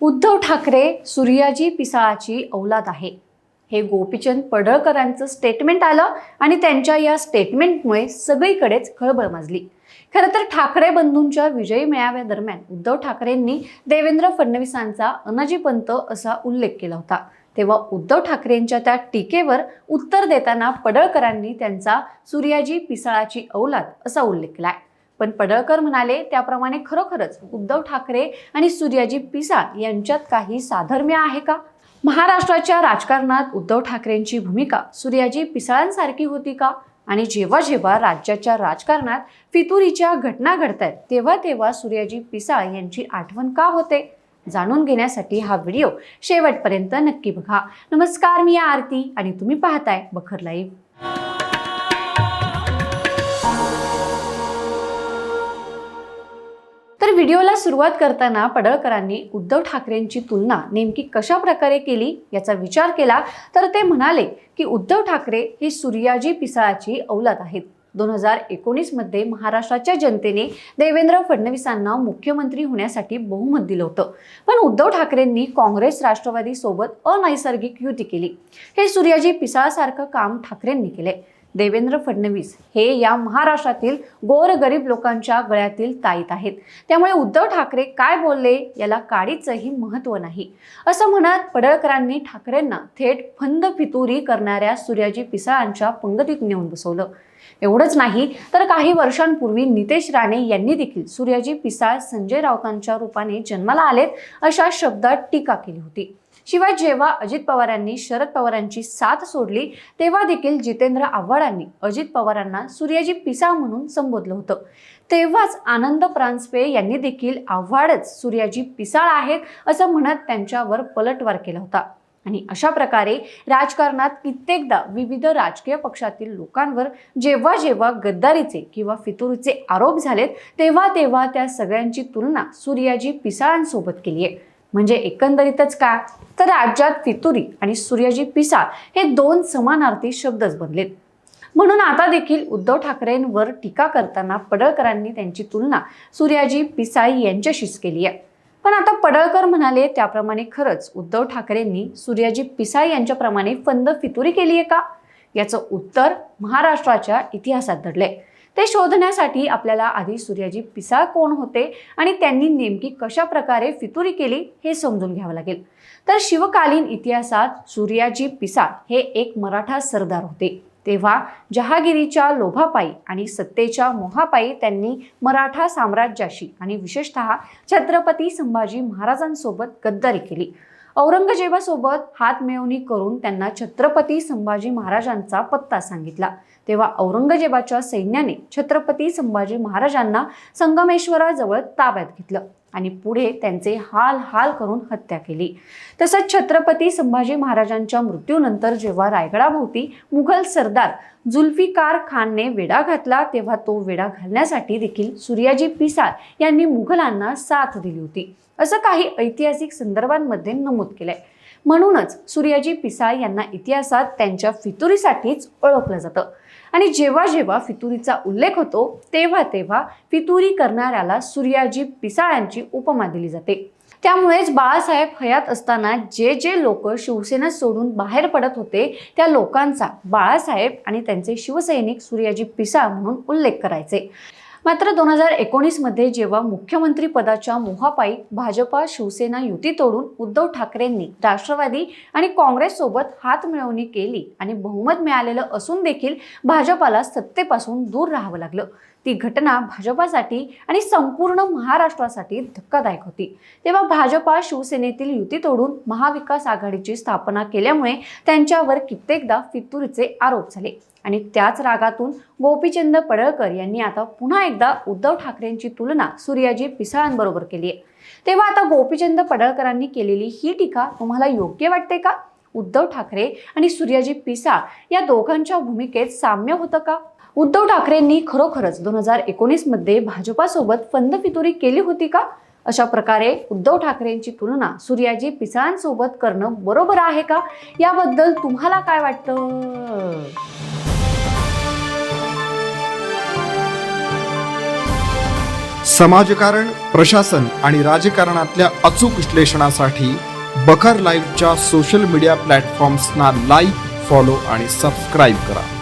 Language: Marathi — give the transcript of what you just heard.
उद्धव ठाकरे सूर्याजी पिसाळाची औलाद आहे. हे गोपीचंद पडळकरांचं स्टेटमेंट आलं आणि त्यांच्या या स्टेटमेंटमुळे सगळीकडेच खळबळ माजली. खरं तर ठाकरे बंधूंच्या विजयी मेळाव्यादरम्यान उद्धव ठाकरेंनी देवेंद्र फडणवीसांचा अनाजीपंत असा उल्लेख केला होता. तेव्हा उद्धव ठाकरेंच्या त्या टीकेवर उत्तर देताना पडळकरांनी त्यांचा सूर्याजी पिसाळाची औलाद असा उल्लेख केलाय. पण पडळकर म्हणाले त्याप्रमाणे खरोखरच उद्धव ठाकरे आणि सूर्याजी पिसाळ यांच्यात काही साधर्म्य आहे का? महाराष्ट्राच्या राजकारणात उद्धव ठाकरेंची भूमिका सूर्याजी पिसाळांसारखी होती का? आणि जेव्हा जेव्हा राज्याच्या राजकारणात फितुरीच्या घटना घडतात तेव्हा तेव्हा सूर्याजी पिसाळ यांची आठवण का होते? जाणून घेण्यासाठी हा व्हिडिओ शेवटपर्यंत नक्की बघा. नमस्कार मी आरती आणि तुम्ही पाहताय बखर लाईव्ह. तर व्हिडिओला सुरुवात करताना पडळकरांनी उद्धव ठाकरेंची तुलना नेमकी कशा प्रकारे केली याचा विचार केला तर ते म्हणाले की उद्धव ठाकरे ही सूर्याजी पिसाळाची औलाद आहेत. दोन हजार एकोणीसमध्ये महाराष्ट्राच्या जनतेने देवेंद्र फडणवीसांना मुख्यमंत्री होण्यासाठी बहुमत दिलं होतं. पण उद्धव ठाकरेंनी काँग्रेस राष्ट्रवादी सोबत अनैसर्गिक युती केली. हे सूर्याजी पिसाळासारखं काम ठाकरेंनी केले देवेंद्र फडणवीस हे या महाराष्ट्रातील गोरगरीब लोकांच्या गळ्यातील ताईत आहेत. त्यामुळे उद्धव ठाकरे काय बोलले याला काडीचंही महत्त्व नाही. असं म्हणत पडळकरांनी ठाकरेंना थेट फंद फितुरी करणाऱ्या सूर्याजी पिसाळांच्या पंगतीत नेऊन बसवलं. एवढंच नाही तर काही वर्षांपूर्वी नितेश राणे यांनी देखील सूर्याजी पिसाळ संजय राऊतांच्या रूपाने जन्माला आलेत अशा शब्दात टीका केली होती. शिवाय जेव्हा अजित पवारांनी शरद पवारांची साथ सोडली तेव्हा देखील जितेंद्र आव्हाडांनी अजित पवारांना सूर्याजी पिसाळ म्हणून संबोधलं होतं. तेव्हाच आनंद प्रांजपे यांनी देखील आव्हाडच सूर्याजी पिसाळ आहेत असं म्हणत त्यांच्यावर पलटवार केला होता. आणि अशा प्रकारे राजकारणात कित्येकदा विविध राजकीय पक्षातील लोकांवर जेव्हा जेव्हा गद्दारीचे किंवा फितुरीचे आरोप झालेत तेव्हा तेव्हा त्या सगळ्यांची तुलना सूर्याजी पिसाळांसोबत केली आहे म्हणजे एकंदरीतच काय तर राज्यात फितुरी आणि सूर्याजी पिसाळ हे दोन समानार्थी शब्दच बनलेत. म्हणून आता देखील उद्धव ठाकरेंवर टीका करताना पडळकरांनी त्यांची तुलना सूर्याजी पिसाई यांच्याशीच केली आहे. पण आता पडळकर म्हणाले त्याप्रमाणे खरंच उद्धव ठाकरेंनी सूर्याजी पिसाई यांच्याप्रमाणे फंद फितुरी केली आहे का? याचं उत्तर महाराष्ट्राच्या इतिहासात दडलंय ते शोधण्यासाठी आपल्याला आधी सूर्याजी पिसाळ कोण होते आणि त्यांनी नेमकी कशा प्रकारे फितुरी केली हे समजून घ्यावं लागेल. तर शिवकालीन इतिहासात सूर्याजी पिसाळ हे एक मराठा सरदार होते. तेव्हा जहागिरीच्या लोभापायी आणि सत्तेच्या मोहापायी त्यांनी मराठा साम्राज्याशी आणि विशेषतः छत्रपती संभाजी महाराजांसोबत गद्दारी केली. औरंगजेबासोबत हातमिळवणी करून त्यांना छत्रपती संभाजी महाराजांचा पत्ता सांगितला. तेव्हा औरंगजेबाच्या सैन्याने छत्रपती संभाजी महाराजांना संगमेश्वराजवळ ताब्यात घेतलं आणि पुढे त्यांचे हाल हाल करून हत्या केली. तसंच छत्रपती संभाजी महाराजांच्या मृत्यूनंतर जेव्हा रायगडाभोवती मुघल सरदार जुल्फिकार खानने वेढा घातला तेव्हा तो वेढा घालण्यासाठी देखील सूर्याजी पिसाळ यांनी मुघलांना साथ दिली होती. असं काही ऐतिहासिक संदर्भांमध्ये नमूद केलंय. म्हणूनच सूर्याजी पिसाळ यांना इतिहासात त्यांच्या फितुरीसाठीच ओळखलं जातं. आणि जेव्हा जेव्हा फितुरीचा उल्लेख होतो तेव्हा तेव्हा फितुरी करणाऱ्याला सूर्याजी पिसाळ्यांची उपमा दिली जाते. त्यामुळेच बाळासाहेब हयात असताना जे जे लोक शिवसेना सोडून बाहेर पडत होते त्या लोकांचा बाळासाहेब आणि त्यांचे शिवसैनिक सूर्याजी पिसाळ म्हणून उल्लेख करायचे. मात्र दोन हजार एकोणीसमध्ये जेव्हा मुख्यमंत्री पदाच्या मोहापायी भाजपा शिवसेना युती तोडून उद्धव ठाकरेंनी राष्ट्रवादी आणि काँग्रेससोबत हात मिळवणी केली आणि बहुमत मिळालेलं असून देखील भाजपाला सत्तेपासून दूर राहावं लागलं. ती घटना भाजपासाठी आणि संपूर्ण महाराष्ट्रासाठी धक्कादायक होती. तेव्हा भाजपा शिवसेनेतील युती तोडून महाविकास आघाडीची स्थापना केल्यामुळे त्यांच्यावर कित्येकदा फितुरीचे आरोप झाले. आणि त्याच रागातून गोपीचंद पडळकर यांनी आता पुन्हा एकदा उद्धव ठाकरेंची तुलना सूर्याजी पिसाळांबरोबर केली आहे तेव्हा आता गोपीचंद पडळकरांनी केलेली ही टीका तुम्हाला योग्य वाटते का? उद्धव ठाकरे आणि सूर्याजी पिसाळ या दोघांच्या भूमिकेत साम्य होतं का? उद्धव ठाकरेंनी खरोखरच दोन हजार एकोणीसमध्ये भाजपासोबत फंद फितुरी केली होती का? अशा प्रकारे उद्धव ठाकरेंची तुलना सूर्याजी पिसाळांसोबत करणं बरोबर आहे का? याबद्दल तुम्हाला काय वाटतं? समाजकारण प्रशासन आणि राजकारणातल्या अचूक विश्लेषणासाठी बखर लाईव्हच्या सोशल मीडिया प्लॅटफॉर्म्सना लाईक फॉलो आणि सबस्क्राईब करा.